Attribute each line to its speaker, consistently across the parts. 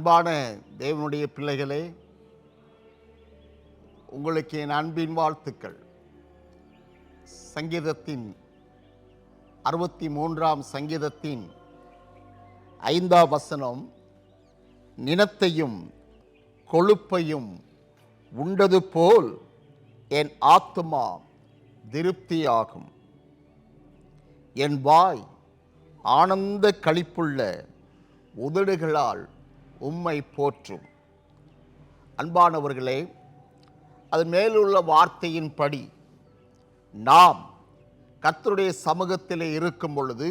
Speaker 1: அன்பான தேவனுடைய பிள்ளைகளே உங்களுக்கு என் அன்பின் வாழ்த்துக்கள். சங்கீதத்தின் அறுபத்தி மூன்றாம் சங்கீதத்தின் ஐந்தாம் வசனம் நினத்தையும் கொழுப்பையும் உண்டது போல் என் ஆத்மா திருப்தியாகும். என் வாய் ஆனந்த களிப்புள்ள உதடுகளால் உம்மை போற்றும். அன்பானவர்களே அது மேலுள்ள வார்த்தையின்படி நாம் கர்த்தருடைய சமூகத்திலே இருக்கும் பொழுது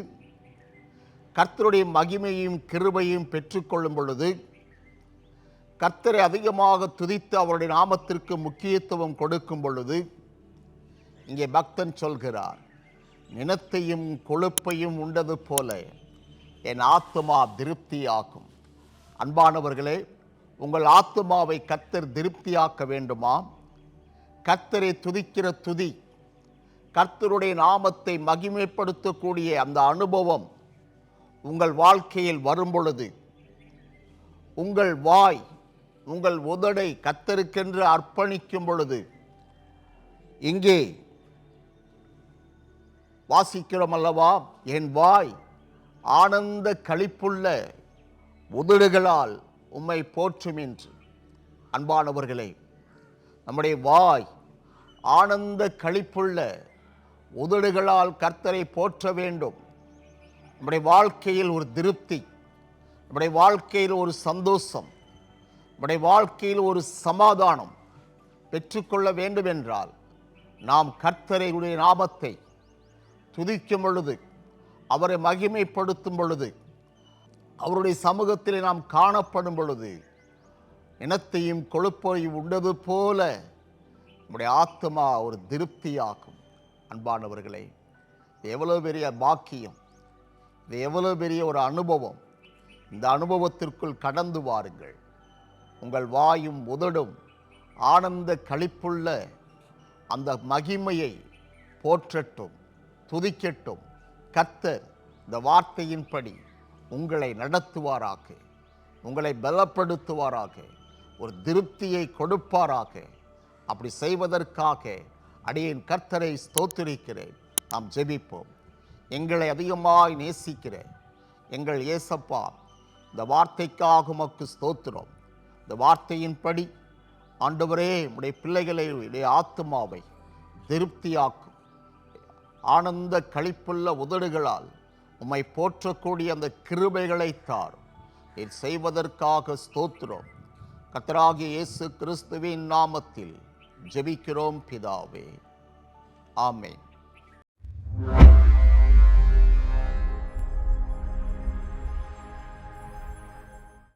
Speaker 1: கர்த்தருடைய மகிமையும் கிருபையும் பெற்றுக்கொள்ளும் பொழுது கர்த்தரை அதிகமாக துதித்து அவருடைய நாமத்திற்கு முக்கியத்துவம் கொடுக்கும் பொழுது இங்கே பக்தன் சொல்கிறார் நினத்தையும் கொழுப்பையும் உண்டது போல என் ஆத்மா திருப்தியாகும். அன்பானவர்களே உங்கள் ஆத்துமாவை கத்தர் திருப்தியாக்க வேண்டுமா? கர்த்தரை துதிக்கிற துதி கர்த்தருடைய நாமத்தை மகிமைப்படுத்தக்கூடிய அந்த அனுபவம் உங்கள் வாழ்க்கையில் வரும்பொழுது உங்கள் வாய் உங்கள் உதடை கத்தருக்கென்று அர்ப்பணிக்கும் பொழுது இங்கே வாசிக்கிறோம் அல்லவா? என் வாய் ஆனந்த களிப்புள்ள உதடுகளால் உம்மை போற்றும் என்று அன்பானவர்களே நம்முடைய வாய் ஆனந்த களிப்புள்ள உதடுகளால் கர்த்தரை போற்ற வேண்டும். நம்முடைய வாழ்க்கையில் ஒரு திருப்தி நம்முடைய வாழ்க்கையில் ஒரு சந்தோஷம் நம்முடைய வாழ்க்கையில் ஒரு சமாதானம் பெற்றுக்கொள்ள வேண்டும் என்றால் நாம் கர்த்தரையுடைய நாமத்தை துதிக்கும் பொழுது அவரை மகிமைப்படுத்தும் பொழுது அவருடைய சமூகத்தில் நாம் காணப்படும் பொழுது இனத்தையும் கொழுப்பையும் உண்டது போல நம்முடைய ஆத்மா ஒரு திருப்தியாகும். அன்பானவர்களே இது எவ்வளோ பெரிய பாக்கியம் இது எவ்வளோ பெரிய ஒரு அனுபவம். இந்த அனுபவத்திற்குள் கடந்து வாருங்கள். உங்கள் வாயும் உதடும் ஆனந்த களிப்புள்ள அந்த மகிமையை போற்றட்டும் துதிக்கட்டும். கத்தர் இந்த வார்த்தையின்படி உங்களை நடத்துவாராக. உங்களை பலப்படுத்துவாராக. ஒரு திருப்தியை கொடுப்பாராக. அப்படி செய்வதற்காக அடியின் கர்த்தரை ஸ்தோத்திரிக்கிறேன். நாம் ஜெபிப்போம். எங்களை அதிகமாய் நேசிக்கிறேன் எங்கள் ஏசப்பா இந்த வார்த்தைக்காக உமக்கு ஸ்தோத்திரம். இந்த வார்த்தையின்படி ஆண்டவரே உடைய பிள்ளைகளை உடைய ஆத்மாவை திருப்தியாக்கும். ஆனந்த களிப்புள்ள உதடுகளால் உம்மை போற்றக்கூடிய அந்த கிருபைகளை தார் நீர் செய்வதற்காக ஸ்தோத்திரம். கத்தராகி இயேசு கிறிஸ்துவின் நாமத்தில் ஜெபிக்கிறோம் பிதாவே. ஆமேன்.